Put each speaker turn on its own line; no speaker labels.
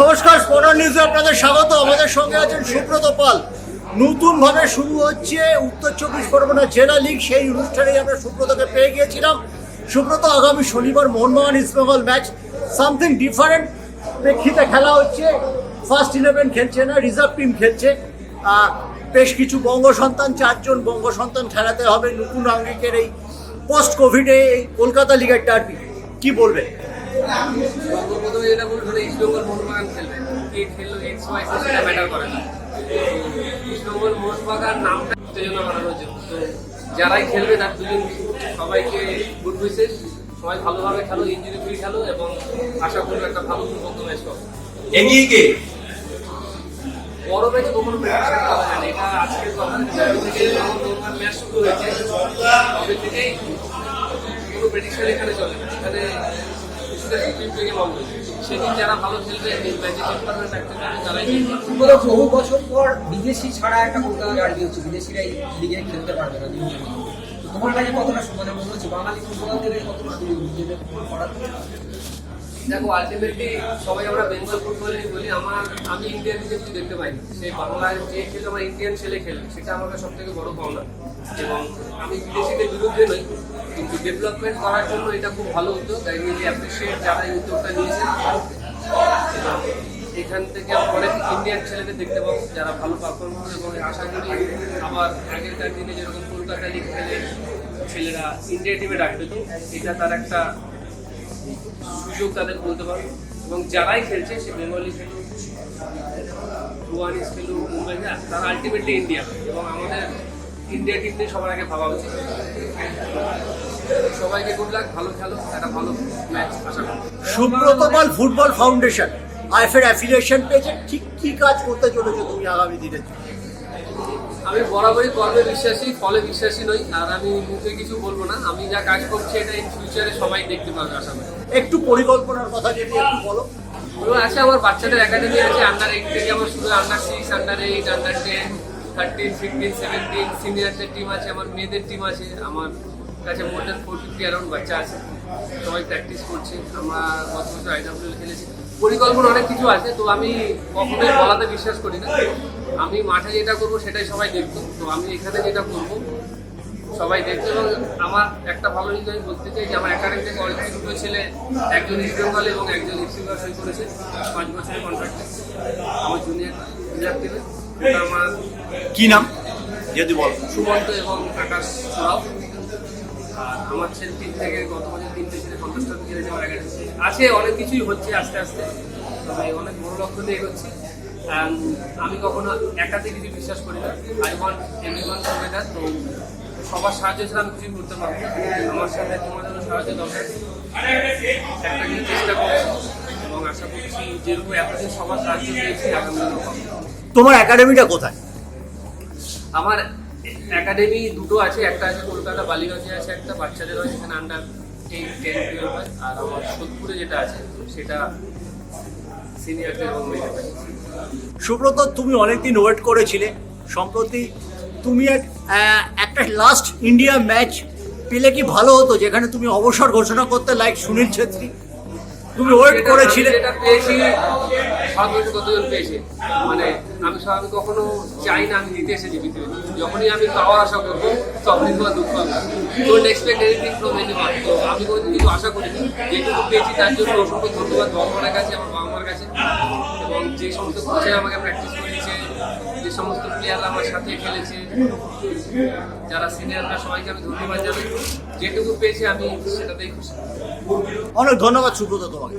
নমস্কার স্পটার নিউজে আপনাদের স্বাগত। আমাদের সঙ্গে আছেন সুব্রত পাল। নতুন ভাবে শুরু হচ্ছে উত্তর চব্বিশ পরগনা জেলা লিগ। সেই অনুষ্ঠানেই আমরা সুব্রতকে পেয়ে গিয়েছিলাম। সুব্রত, আগামী শনিবার Mohun Bagan East Bengal match something different প্রেক্ষিতে খেলা হচ্ছে। ফার্স্ট ইলেভেন খেলছে না রিজার্ভ টিম খেলছে। বেশ কিছু বঙ্গ সন্তান, চারজন বঙ্গ সন্তান খেলাতে হবে। নতুন আঙ্গিকের এই পোস্ট কোভিডে এই কলকাতা লিগের ডার্বি কি বলবেন?
প্রথমে যেটা বলছিল ইস্টবেঙ্গল মোহনবাগান খেলবে। কে খেললো এক্স ওয়াই সেটা ম্যাটার করে না। ইস্টবেঙ্গল মোহনবাগান নামটা উত্তেজনা বাড়ানোর জন্য। তো যারাই খেলবে তার দুজন সবাইকে গুড উইসেস সবাই ভালোভাবে খেলো ইঞ্জুরি ফ্রি খেলো এবং আশা করব একটা ভালো দুর্গত ম্যাচ হবে।
এগিয়ে কে?
বড় ম্যাচে কখনো এটা আজকের কথা। ম্যাচ শুরু হয়েছে। তবে থেকেই কোনো প্রেডিকশন এখানে চলে। এখানে
বহু বছর পর বিদেশি ছাড়া একটা কলকাতা ডার্বি হচ্ছে? লিগে খেলতে পারবে না তোমার কাছে কতটা মানে হচ্ছে বাঙালি ফুটবলারদের কতটা নিজেদের করার
দেখো আলটিমেটলি সবাই আমরা বেঙ্গল ফুটবল নিয়ে বলি, আমার আমি ইন্ডিয়ান কিছু দেখতে পাইনি। সেই বাংলায় যে খেলে আমার ইন্ডিয়ান ছেলে খেলে, সেটা আমার সব থেকে বড় পাওনা। এবং আমি বিদেশিদের বিরুদ্ধে নই। কিন্তু ডেভেলপমেন্ট করার জন্য এটা খুব ভালো উদ্যোগ। আই রিয়েলি অ্যাপ্রিসিয়েট যারা এই উদ্যোগটা নিয়েছে এখান থেকে অনেক ইন্ডিয়ান ছেলেদের দেখতে পাবো যারা ভালো পারফর্ম করবে এবং আশা করি আবার আগেরকার দিনে যেরকম কলকাতা লিগ খেলে ছেলেরা ইন্ডিয়া টিমে ডাকবে তো, এটা তার একটা সুযোগ তাদের বলতে পারো। এবং যারাই খেলছে, সে বেঙ্গলি খেলুক রুয়ানিস খেলুক, মুম্বাই তারা আলটিমেটলি ইন্ডিয়া এবং আমাদের ইন্ডিয়া টিম নিয়ে সবার আগে ভাবা উচিত। সবাইকে গুড লাক ভালো খেলো একটা ভালো ম্যাচ আশা করি।
সুব্রত পাল ফুটবল ফাউন্ডেশন আইএফের অ্যাফিলিয়েশন পেয়েছে ঠিক কি কাজ করতে চলেছো তুমি আগামী দিনে?
আমি বরাবরই কর্মে বিশ্বাসী ফলে বিশ্বাসী নই আর আমি মুখে কিছু বলব না। আমি যা কাজ করছি এটা ইন ফিউচারে সবাই দেখতে পাবে আশা করি।
একটু পরিকল্পনার কথা যদি একটু বলো।
এবং আছে আমার বাচ্চাদের একাডেমি আছে আন্ডার এইট থেকে আমার শুধু under six under eight under ten thirteen fifteen seventeen সিনিয়রদের টিম আছে আমার মেয়েদের টিম আছে আমার কাছে more than four fifty around বাচ্চা আছে। সবাই প্র্যাকটিস করছে। আমরা গত বছর আইডাব্লিউ খেলেছি। পরিকল্পনা অনেক কিছু আছে তো আমি কখনোই বলাতে বিশ্বাস করি না। আমি মাঠে যেটা করব সেটাই সবাই দেখতো তো আমি এখানে যেটা করব সবাই দেখতে এবং আমার একটা ভালো জিনিস আমি বলতে চাই যে আমার একাডেমি থেকে অলরেডি দুটো ছেলে একজন ইস্ট বেঙ্গল এবং একজন ইস্টবেঙ্গল সই করেছে পাঁচ বছরের কন্ট্রাক্ট আমার জুনিয়র রিজার্ভ টিমে আমার
কি নাম? যদি বল।
সুমন্ত এবং আকাশ চড়াও আর আমার ছেলে তিন থেকে গত বছর তিনটে ছেলে পঞ্চাশটা খেলেছে আমার একাডেমি আছে অনেক কিছুই হচ্ছে আস্তে আস্তে তবে অনেক বড় লক্ষ্য নিয়ে এগোচ্ছি। আমি কখনো একাতে কিছু বিশ্বাস করি না। I want everyone together তো সবার সাহায্য ছাড়া আমি কিছুই করতে পারব আমার সাথে তোমাদের সাহায্য দরকার। একটা কিছু চেষ্টা করছি এবং আশা করছি যেরকম এতদিন সবার সাহায্য পেয়েছি আগামী
তোমার একাডেমিটা কোথায়?
আমার একাডেমি দুটো আছে, একটা আছে কলকাতা, বালিগঞ্জে আছে একটা, বাচ্চাদের হয় সেখানে আন্ডার এইট টেন টুয়েলভ হয়, আর আমার সোদপুরে যেটা আছে, সেটা সিনিয়রদের এবং
সুব্রত, তুমি অনেকদিন ওয়েট করেছিলে। সম্প্রতি তুমি একটা লাস্ট ইন্ডিয়া ম্যাচ পেলে কি ভালো হতো, যেখানে তুমি অবসর ঘোষণা করতে লাইক সুনীল ছেত্রী? তুমি ওয়েট
যেটা-
করেছিলে?
যেটা পেয়েছি সর্বোচ্চ কতজন পেয়েছে? মানে আমি আমি কখনো চাই না আমি দিতে এসেছি পৃথিবীতে যখনই আমি পাওয়ার আশা করব তখনই তোমার দুঃখ হবে। Don't expect anything from anyone তো আমি কোনো কিছু আশা করিনি। যেটুকু পেয়েছি তার জন্য অসংখ্য ধন্যবাদ ভগবানের কাছে আমার বাবা মার কাছে। এবং যে সমস্ত কোচে আমাকে প্র্যাকটিস করেছে যে সমস্ত প্লেয়াররা আমার সাথে খেলেছে যারা সিনিয়ররা সবাইকে আমি ধন্যবাদ জানাই। যেটুকু পেয়েছি আমি সেটাতেই খুশি।
অনেক ধন্যবাদ সুব্রত তোমাকে.